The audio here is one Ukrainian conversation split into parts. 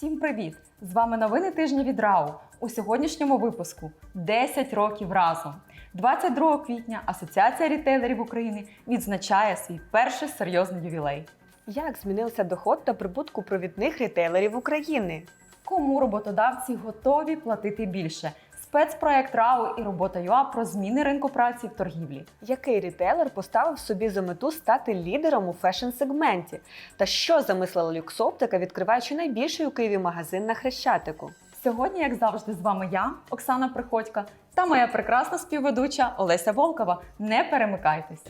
Всім привіт! З вами новини тижня від РАУ. У сьогоднішньому випуску 10 років разом. 22 квітня Асоціація рітейлерів України відзначає свій перший серйозний ювілей. Як змінився доход та прибутку провідних рітейлерів України? Кому роботодавці готові платити більше? Спецпроект РАУ і робота ЮА про зміни ринку праці в торгівлі. Який рітейлер поставив собі за мету стати лідером у фешн-сегменті? Та що замислила люксоптика, відкриваючи найбільший у Києві магазин на Хрещатику? Сьогодні, як завжди, з вами я, Оксана Приходько, та моя прекрасна співведуча Олеся Волкова. Не перемикайтесь.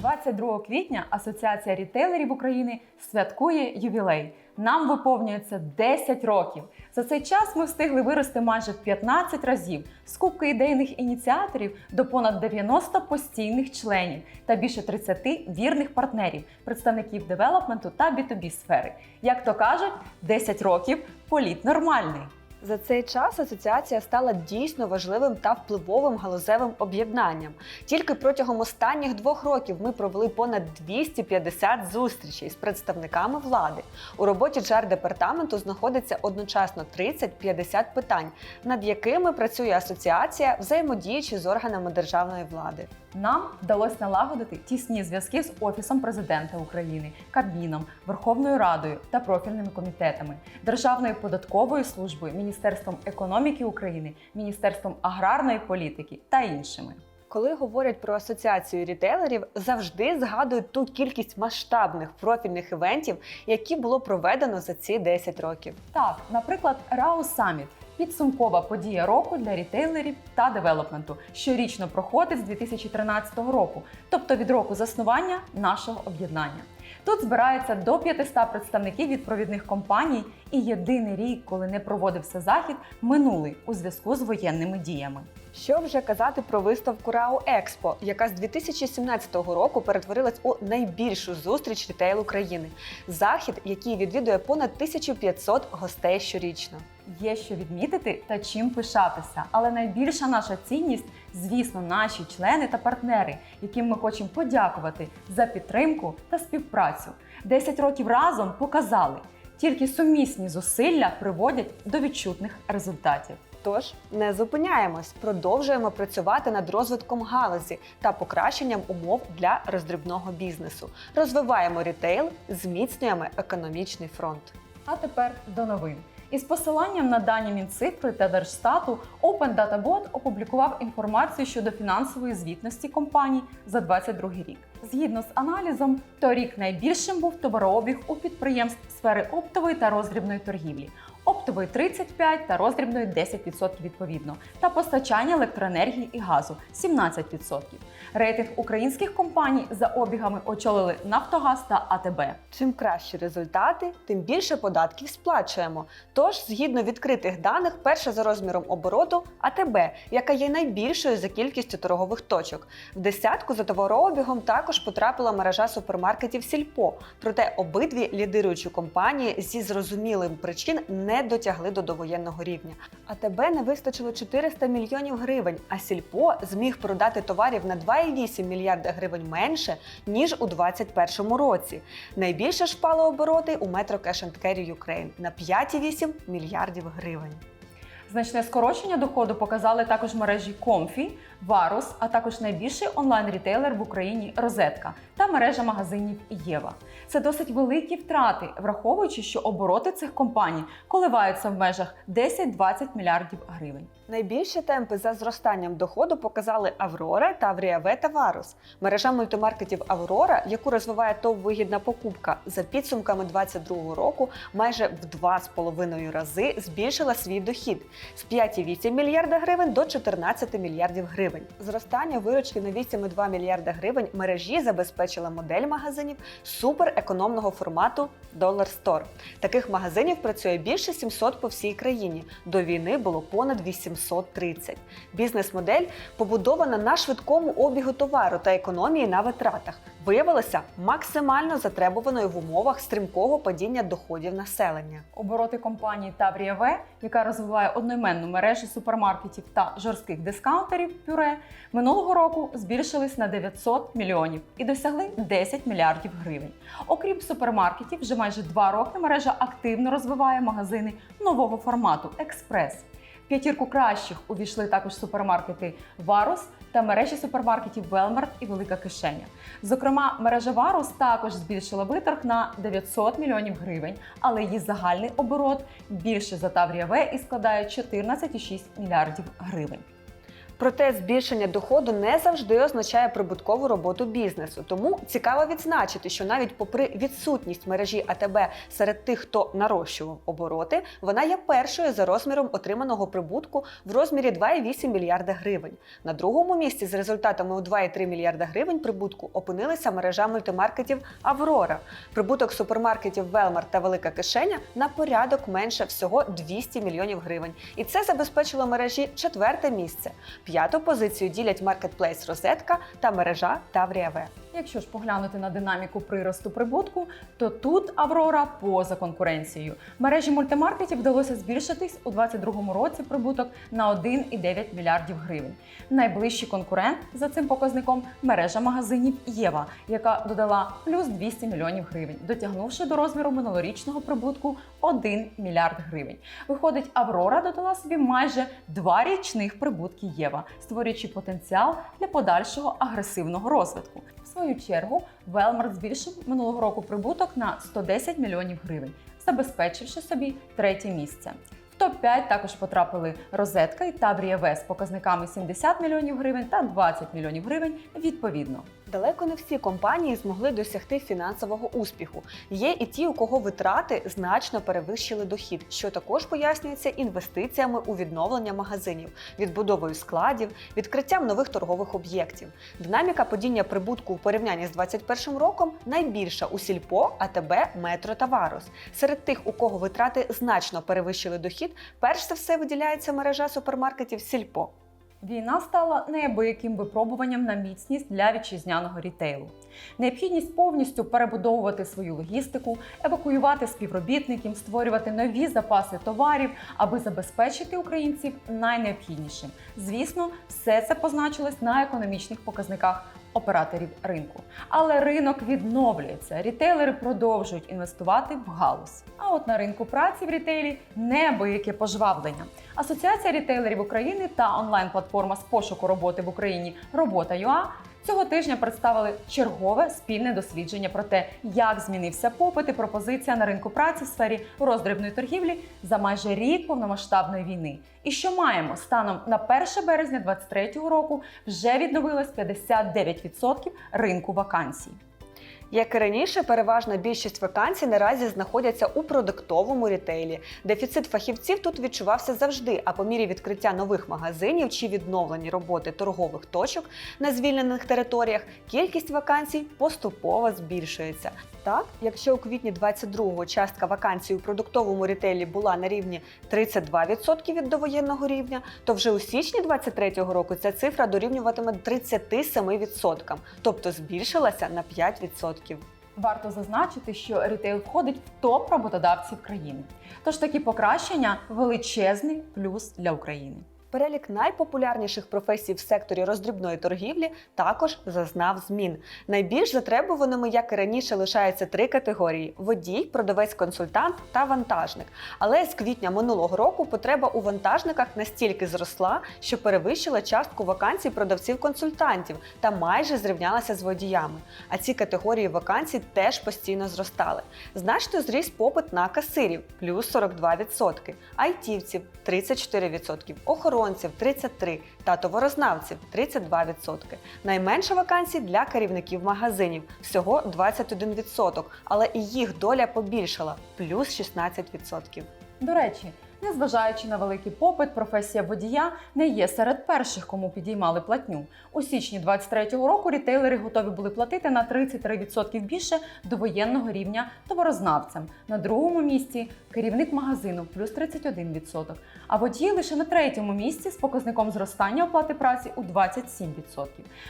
22 квітня Асоціація рітейлерів України святкує ювілей. Нам виповнюється 10 років. За цей час ми встигли вирости майже в 15 разів з кубки ідейних ініціаторів до понад 90 постійних членів та більше 30 вірних партнерів, представників девелопменту та B2B сфери. Як то кажуть, 10 років політ нормальний. За цей час асоціація стала дійсно важливим та впливовим галузевим об'єднанням. Тільки протягом останніх двох років ми провели понад 250 зустрічей з представниками влади. У роботі джар департаменту знаходиться одночасно 30-50 питань, над якими працює асоціація, взаємодіючи з органами державної влади. Нам вдалося налагодити тісні зв'язки з Офісом президента України, Кабміном, Верховною Радою та профільними комітетами, Державною податковою службою, Міністерством економіки України, Міністерством аграрної політики та іншими. Коли говорять про асоціацію рітейлерів, завжди згадують ту кількість масштабних профільних івентів, які було проведено за ці 10 років. Так, наприклад, Рау Саміт підсумкова подія року для рітейлерів та девелопменту, щорічно проходить з 2013 року, тобто від року заснування нашого об'єднання. Тут збирається до 500 представників від провідних компаній, і єдиний рік, коли не проводився захід, минулий у зв'язку з воєнними діями. Що вже казати про виставку Рау Експо, яка з 2017 року перетворилась у найбільшу зустріч рітейлу країни. Захід, який відвідує понад 1500 гостей щорічно. Є що відмітити та чим пишатися, але найбільша наша цінність, звісно, наші члени та партнери, яким ми хочемо подякувати за підтримку та співпрацю. 10 років разом показали, тільки сумісні зусилля приводять до відчутних результатів. Тож не зупиняємось, продовжуємо працювати над розвитком галузі та покращенням умов для роздрібного бізнесу. Розвиваємо рітейл, зміцнюємо економічний фронт. А тепер до новин. Із посиланням на дані Мінцифри та Держстату Open Data Bot опублікував інформацію щодо фінансової звітності компаній за 2022 рік. Згідно з аналізом, торік найбільшим був товарообіг у підприємств сфери оптової та роздрібної торгівлі. Оптової 35 та роздрібної 10% відповідно, та постачання електроенергії і газу 17%. Рейтинг українських компаній за обігами очолили Нафтогаз та АТБ. Чим кращі результати, тим більше податків сплачуємо. Тож, згідно відкритих даних, перша за розміром обороту АТБ, яка є найбільшою за кількістю торгових точок. В десятку за товарообігом також потрапила мережа супермаркетів Сільпо. Проте обидві лідируючі компанії зі зрозумілим причин не дотягли до довоєнного рівня. АТБ не вистачило 400 мільйонів гривень, а Сільпо зміг продати товарів на 2,8 мільярда гривень менше ніж у 2021 році. Найбільше ж впали обороти у метро Cash and Carry Ukraine на 5,8 мільярдів гривень. Значне скорочення доходу показали також мережі Comfy, Varus, а також найбільший онлайн-рітейлер в Україні Розетка та мережа магазинів Єва. Це досить великі втрати, враховуючи, що обороти цих компаній коливаються в межах 10-20 мільярдів гривень. Найбільші темпи за зростанням доходу показали Аврора та Авріаве та Варус. Мережа мультимаркетів Аврора, яку розвиває ТОВ вигідна покупка, за підсумками 2022 року майже в 2,5 рази збільшила свій дохід з 5,8 мільярда гривень до 14 мільярдів гривень. Зростання виручки на 8,2 мільярда гривень мережі забезпечила модель магазинів суперекономного формату Dollar Store. Таких магазинів працює більше 700 по всій країні. До війни було понад 830. Бізнес-модель побудована на швидкому обігу товару та економії на витратах. Виявилася максимально затребуваною в умовах стрімкого падіння доходів населення. Обороти компанії Таврія В, яка розвиває одноіменну мережу супермаркетів та жорстких дискаунтерів пюре минулого року збільшились на 900 мільйонів і досягли 10 мільярдів гривень. Окрім супермаркетів, вже майже два роки мережа активно розвиває магазини нового формату експрес. П'ятірку кращих увійшли також супермаркети Варус та мережі супермаркетів Велмарт і Велика Кишеня. Зокрема, мережа Варус також збільшила виторг на 900 мільйонів гривень, але її загальний оборот більше за Таврія В і складає 14,6 мільярдів гривень. Проте збільшення доходу не завжди означає прибуткову роботу бізнесу. Тому цікаво відзначити, що навіть попри відсутність мережі АТБ серед тих, хто нарощував обороти, вона є першою за розміром отриманого прибутку в розмірі 2,8 мільярда гривень. На другому місці з результатами у 2,3 мільярда гривень прибутку опинилася мережа мультимаркетів Аврора. Прибуток супермаркетів Велмар та Велика Кишеня на порядок менше всього 200 мільйонів гривень. І це забезпечило мережі четверте місце. П'яту позицію ділять маркетплейс Розетка та мережа Таврія. Якщо ж поглянути на динаміку приросту прибутку, то тут Аврора поза конкуренцією. Мережі мультимаркетів вдалося збільшитись у 2022 році прибуток на 1,9 мільярдів гривень. Найближчий конкурент за цим показником мережа магазинів Єва, яка додала плюс 200 мільйонів гривень, дотягнувши до розміру минулорічного прибутку 1 мільярд гривень. Виходить, Аврора додала собі майже два річних прибутки Єва, створюючи потенціал для подальшого агресивного розвитку. Свою чергу, Велмарт збільшив минулого року прибуток на 110 мільйонів гривень, забезпечивши собі третє місце. В топ-5 також потрапили Розетка і Таврія Вес з показниками 70 мільйонів гривень та 20 мільйонів гривень відповідно. Далеко не всі компанії змогли досягти фінансового успіху. Є і ті, у кого витрати значно перевищили дохід, що також пояснюється інвестиціями у відновлення магазинів, відбудовою складів, відкриттям нових торгових об'єктів. Динаміка падіння прибутку у порівнянні з 2021 роком найбільша у Сільпо, АТБ, Метро та Варус. Серед тих, у кого витрати значно перевищили дохід, перш за все виділяється мережа супермаркетів Сільпо. Війна стала неабияким випробуванням на міцність для вітчизняного рітейлу. Необхідність повністю перебудовувати свою логістику, евакуювати співробітників, створювати нові запаси товарів, аби забезпечити українців найнеобхіднішим. Звісно, все це позначилось на економічних показниках операторів ринку. Але ринок відновлюється, рітейлери продовжують інвестувати в галузь. А от на ринку праці в рітейлі небияке пожвавлення. Асоціація рітейлерів України та онлайн-платформа з пошуку роботи в Україні Робота.ua цього тижня представили чергове спільне дослідження про те, як змінився попит і пропозиція на ринку праці в сфері роздрібної торгівлі за майже рік повномасштабної війни. І що маємо станом на 1 березня 2023 року вже відновилось 59% ринку вакансій. Як і раніше, переважна більшість вакансій наразі знаходяться у продуктовому рітейлі. Дефіцит фахівців тут відчувався завжди, а по мірі відкриття нових магазинів чи відновлення роботи торгових точок на звільнених територіях, кількість вакансій поступово збільшується. Так, якщо у квітні 22-го частка вакансій у продуктовому рітейлі була на рівні 32% від довоєнного рівня, то вже у січні 23-го року ця цифра дорівнюватиме 37%, тобто збільшилася на 5%. Варто зазначити, що рітейл входить в топ роботодавців країни. Тож такі покращення величезний плюс для України. Перелік найпопулярніших професій в секторі роздрібної торгівлі також зазнав змін. Найбільш затребуваними, як і раніше, лишаються три категорії: водій, продавець-консультант та вантажник. Але з квітня минулого року потреба у вантажниках настільки зросла, що перевищила частку вакансій продавців-консультантів та майже зрівнялася з водіями. А ці категорії вакансій теж постійно зростали. Значно зріс попит на касирів плюс 42%, айтівців 34%, охоронців 33% та товарознавців 32%. Найменше вакансій для керівників магазинів всього 21%, але і їх доля побільшала плюс 16%. До речі, незважаючи на великий попит, професія водія не є серед перших, кому підіймали платню. У січні 23-го року рітейлери готові були платити на 33% більше до воєнного рівня товарознавцям. На другому місці керівник магазину плюс 31%, а водії лише на третьому місці з показником зростання оплати праці у 27%.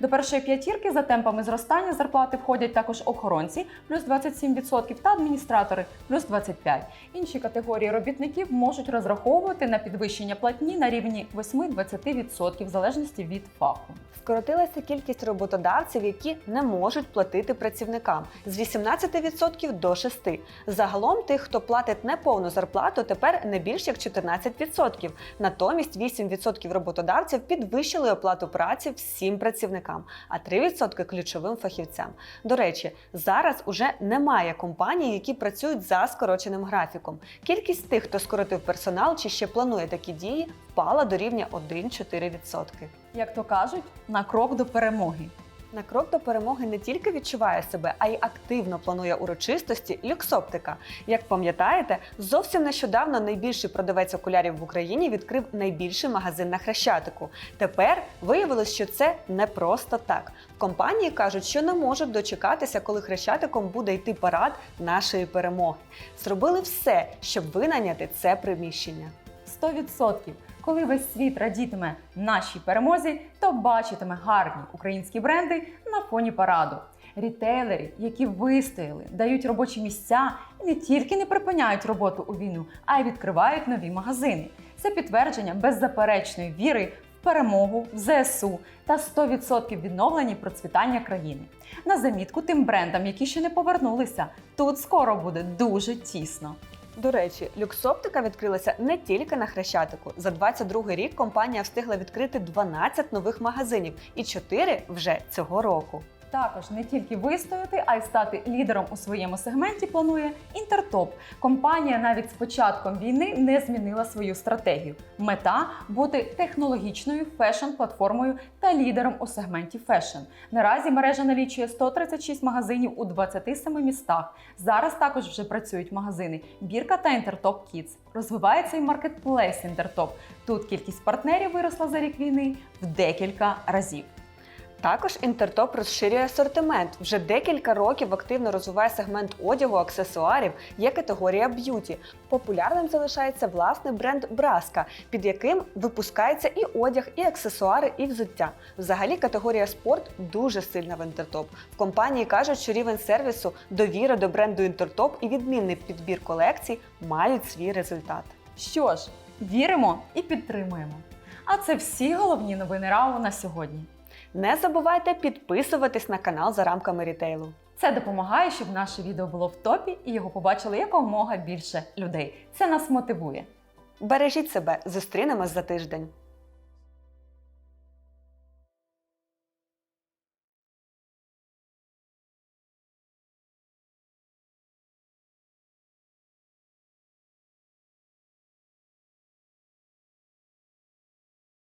До першої п'ятірки за темпами зростання зарплати входять також охоронці плюс 27% та адміністратори плюс 25%. Інші категорії робітників можуть розраховувати на підвищення платні на рівні 8-20% в залежності від фаху. Скоротилася кількість роботодавців, які не можуть платити працівникам з 18% до 6%. Загалом тих, хто платить неповну зарплату, тепер не більш як 14%. Натомість 8% роботодавців підвищили оплату праці всім працівникам, а 3% ключовим фахівцям. До речі, зараз уже немає компаній, які працюють за скороченим графіком. Кількість тих, хто скоротив персонал чи ще планує такі дії, впала до рівня 1-4%. Як то кажуть, на крок до перемоги. На крок до перемоги не тільки відчуває себе, а й активно планує урочистості люксоптика. Як пам'ятаєте, зовсім нещодавно найбільший продавець окулярів в Україні відкрив найбільший магазин на Хрещатику. Тепер виявилось, що це не просто так. В компанії кажуть, що не можуть дочекатися, коли хрещатиком буде йти парад нашої перемоги. Зробили все, щоб винайняти це приміщення. 100%. Коли весь світ радітиме нашій перемозі, то бачитиме гарні українські бренди на фоні параду. Рітейлери, які вистояли, дають робочі місця і не тільки не припиняють роботу у війну, а й відкривають нові магазини. Це підтвердження беззаперечної віри перемогу в ЗСУ та 100% відновлення процвітання країни. На замітку тим брендам, які ще не повернулися, тут скоро буде дуже тісно. До речі, люксоптика відкрилася не тільки на Хрещатику. За 22 рік компанія встигла відкрити 12 нових магазинів і 4 вже цього року. Також не тільки вистояти, а й стати лідером у своєму сегменті планує Інтертоп. Компанія навіть з початком війни не змінила свою стратегію. Мета бути технологічною фешн-платформою та лідером у сегменті фешн. Наразі мережа налічує 136 магазинів у 27 містах. Зараз також вже працюють магазини Бірка та Інтертоп Kids. Розвивається і маркетплейс Інтертоп. Тут кількість партнерів виросла за рік війни в декілька разів. Також Інтертоп розширює асортимент. Вже декілька років активно розвиває сегмент одягу, аксесуарів, є категорія б'юті. Популярним залишається власний бренд Браска, під яким випускається і одяг, і аксесуари, і взуття. Взагалі категорія спорт дуже сильна в Інтертоп. В компанії кажуть, що рівень сервісу, довіра до бренду Інтертоп і відмінний підбір колекцій мають свій результат. Що ж, віримо і підтримуємо. А це всі головні новини РАУ на сьогодні. Не забувайте підписуватись на канал за рамками рітейлу. Це допомагає, щоб наше відео було в топі і його побачили якомога більше людей. Це нас мотивує. Бережіть себе, зустрінемось за тиждень.